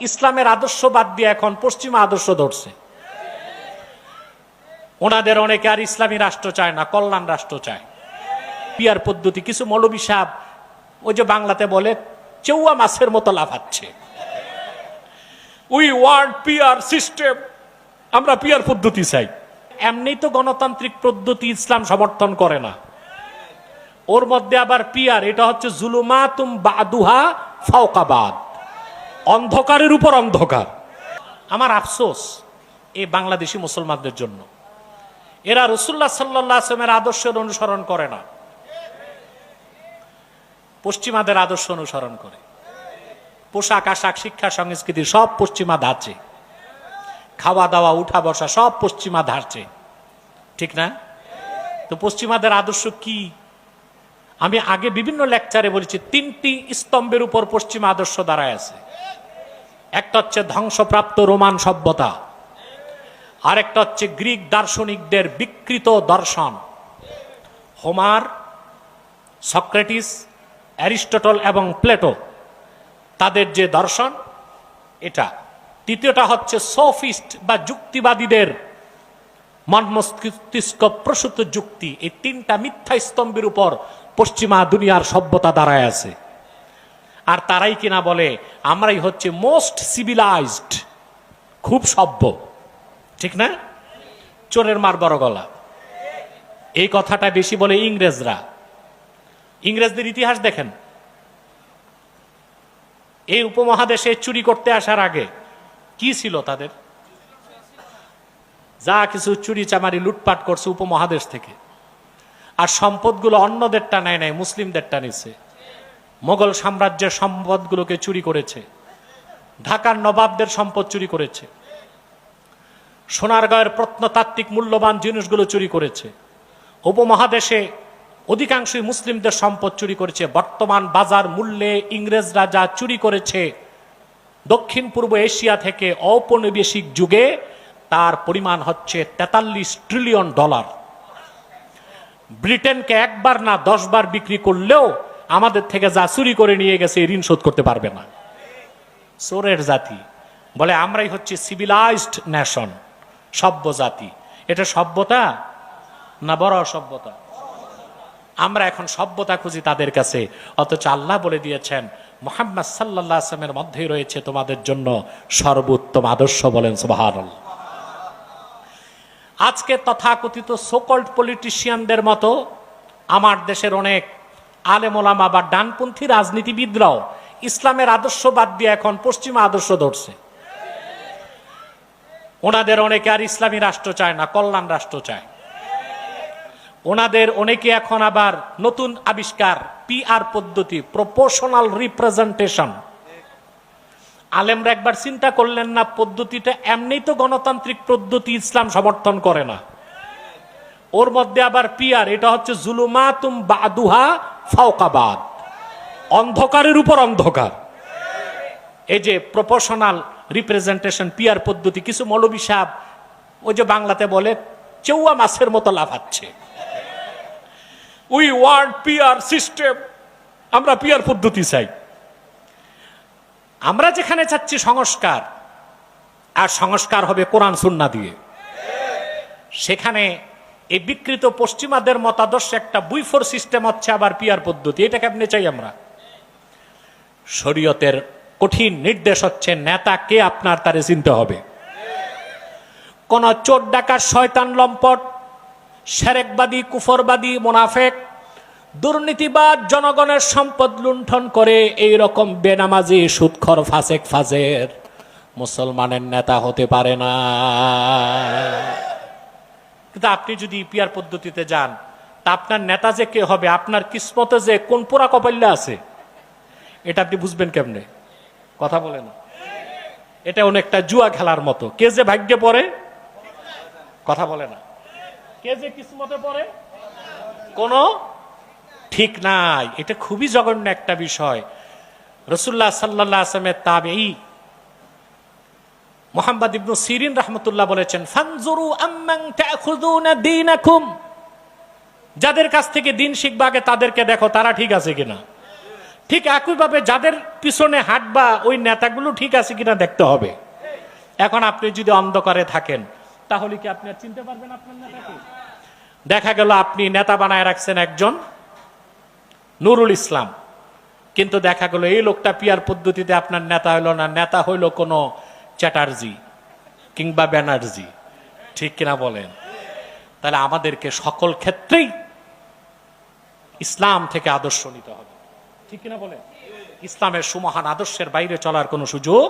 ইসলামের আদর্শ বাদ দিয়ে এখন পশ্চিমা আদর্শ ধরছে। ওনাদের অনেকে আর ইসলামী রাষ্ট্র চায় না, কল্যাণ রাষ্ট্র চায়। পিয়ার পদ্ধতি, কিছু মৌলবী সাহেব ওই যে বাংলাতে বলে চেউয়া মাছের মতো লাফাচ্ছে উই ওয়ান্ট পিয়ার সিস্টেম আমরা পিয়ার পদ্ধতি চাই। এমনি তো গণতান্ত্রিক পদ্ধতি ইসলাম সমর্থন করে না। ওর মধ্যে আবার পিয়ার, এটা হচ্ছে জুলুমাতুম বাদুহা ফাওকাবাদ। অন্ধকারের উপর অন্ধকার। আমার আফসোস এই বাংলাদেশি মুসলমানদের জন্য। এরা রসুল্লাহ সাল্লাহ আসলামের আদর্শের অনুসরণ করে না। পশ্চিমাদের আদর্শ অনুসরণ করে। পোশাক আশাক, শিক্ষা, সংস্কৃতি সব পশ্চিমা ধাঁচে। খাওয়া দাওয়া, উঠা বসা সব পশ্চিমা ধাঁচে। ঠিক না? তো পশ্চিমাদের আদর্শ কি? আমি আগে বিভিন্ন লেকচারে বলেছি, তিনটি স্তম্ভের উপর পশ্চিমা আদর্শ দাঁড়ায় আছে। একটা হচ্ছে ধ্বংসপ্রাপ্ত রোমান সভ্যতা, আরেকটা হচ্ছে গ্রিক দার্শনিকদের বিকৃত দর্শন। হোমার, সক্রেটিস, অ্যারিস্টটল এবং প্লেটো, তাদের যে দর্শন, এটা। তৃতীয়টা হচ্ছে সোফিস্ট বা যুক্তিবাদীদের মন মস্তিষ্ক প্রসূত যুক্তি। এই তিনটা মিথ্যা স্তম্ভের উপর পশ্চিমা দুনিয়ার সভ্যতা দাঁড়ায় আছে। আর তারাই কিনা বলে, আমরাই হচ্ছে মোস্ট সিভিলাইজড খুব সভ্য। ঠিক না? চোরের মার বড় গলা। এই কথাটা বেশি বলে ইংরেজরা। ইংরেজদের ইতিহাস দেখেন। এই উপমহাদেশে চুরি করতে আসার আগে কি ছিল তাদের? যা কিছু চুরি চামারি লুটপাট করছে উপমহাদেশ থেকে। আর সম্পদগুলো অন্যদেরটা নেয় নাই, মুসলিমদেরটা নিছে। মোগল সাম্রাজ্যের সম্পদগুলোকে চুরি করেছে। ঢাকার নবাবদের সম্পদ চুরি করেছে। সোনারগাঁয়ের প্রত্নতাত্ত্বিক মূল্যবান জিনিসগুলো চুরি করেছে। উপমহাদেশে অধিকাংশই মুসলিমদের সম্পদ চুরি করেছে। বর্তমান বাজার মূল্যে ইংরেজরা যা চুরি করেছে, দক্ষিণ পূর্ব এশিয়া থেকে ঔপনিবেশিক যুগে তার পরিমাণ হচ্ছে তেতাল্লিশ ট্রিলিয়ন ডলার। ব্রিটেনকে একবার না দশ বার বিক্রি করলেও আমাদের থেকে যা চুরি করে নিয়ে গেছে ঋণ শোধ করতে পারবে না। চোরের জাতি। বলে, আমরাই হচ্ছে সিভিলাইজড নেশন সভ্য জাতি। এটা সভ্যতা না বড় অসভ্যতা? আমরা এখন সভ্যতা খুঁজি তাদের কাছে। অথচ আল্লাহ বলে দিয়েছেন, মোহাম্মদ সাল্লাহ আসলামের মধ্যেই রয়েছে তোমাদের জন্য সর্বোত্তম আদর্শ বলেন সুবাহান আজকে তথাকথিত সোকল্ড পলিটিশিয়ানদের মতো আমার দেশের অনেক আলেমোলামা বা ডানপন্থী রাজনীতিবিদরাও ইসলামের আদর্শ বাদ দিয়ে এখন পশ্চিমা আদর্শ ধরছে। ওনাদের অনেকে আর ইসলামী রাষ্ট্র চায় না, কল্যাণ রাষ্ট্র চায়। ওনাদের অনেকে এখন আবার নতুন আবিষ্কার পিআর পদ্ধতি প্রপোর্শনাল রিপ্রেজেন্টেশন আলেমরা একবার চিন্তা করলেন না, পদ্ধতিটা এমনি তো গণতান্ত্রিক পদ্ধতি, ইসলাম সমর্থন করে না। ওর মধ্যে আবার পিয়ার এটা হচ্ছে জুলুমাতুম বাদুহা ফাওকাবাদ। অন্ধকারের উপর অন্ধকার। এই যে প্রপোর্শনাল রিপ্রেজেন্টেশন পিয়ার পদ্ধতি, কিছু মৌলবী সাহেব ওই যে বাংলাতে বলে চেউয়া মাছের মতো লাফাচ্ছে। উই ওয়ান্ট পিয়ার সিস্টেম আমরা পিয়ার পদ্ধতি চাই। আমরা যেখানে চাচ্ছি সংস্কার, আর সংস্কার হবে কোরআন, সুন্না দিয়ে। সেখানে এই বিকৃত পশ্চিমাদের মতাদর্শ একটা বুইফোর সিস্টেম হচ্ছে আবার পিয়ার পদ্ধতি। এটা কেমনে চাই আমরা? শরীয়তের কঠিন নির্দেশ হচ্ছে, নেতা কে আপনার তারে চিনতে হবে। কোন চোর ডাকার শয়তান, লম্পট, সেরেকবাদী, কুফরবাদী, মোনাফেক, দুর্নীতিবাদ, জনগণের সম্পদ লুণ্ঠন করে এই রকম বেনামাজি, সুৎখর, ফাসেক, ফাজের মুসলমানের নেতা হতে পারে না। কিন্তু আপনি যদি ইপিআর পদ্ধতিতে যান, তা আপনার নেতা যে কে হবে, আপনার কিসমতে যে কোন পোড়া কপাল্লা আছে, এটা আপনি বুঝবেন কেমনে? কথা বলে না। এটা অনেকটা জুয়া খেলার মতো। কে যে ভাগ্যে পড়ে, কথা বলে না। কে যে কিসমতে পড়ে, কোনো ঠিক নাই। এটা খুবই জঘন্য একটা বিষয়। রসুল্লাহ সাল্লাহ আসলামের তাবেই মোহাম্মদ ইবনু সিরিন রহমতুল্লাহ বলেছেন, ফানজুরু আম্মান তাখুযুনা দীনাকুম। যাদের কাছ থেকে দিন শিখবা আগে তাদেরকে দেখো তারা ঠিক আছে কিনা। ঠিক একইভাবে যাদের পিছনে হাঁটবা ওই নেতাগুলো ঠিক আছে কিনা দেখতে হবে। এখন আপনি যদি অন্ধকারে থাকেন, তাহলে কি আপনি চিনতে পারবেন আপনার নেতাকে? দেখা গেল আপনি নেতা বানায় রাখছেন একজন নুরুল ইসলাম। কিন্তু দেখা গেল এই লোকটা পিয়ার পদ্ধতিতে আপনার নেতা হইল না, নেতা হইল কোনো চ্যাটার্জি কিংবা ব্যানার্জি, ঠিক কিনা বলেন? তাহলে আমাদেরকে সকল ক্ষেত্রেই ইসলাম থেকে আদর্শ নিতে হবে, ঠিক কিনা বলেন? ইসলামের সুমহান আদর্শের বাইরে চলার কোনো সুযোগ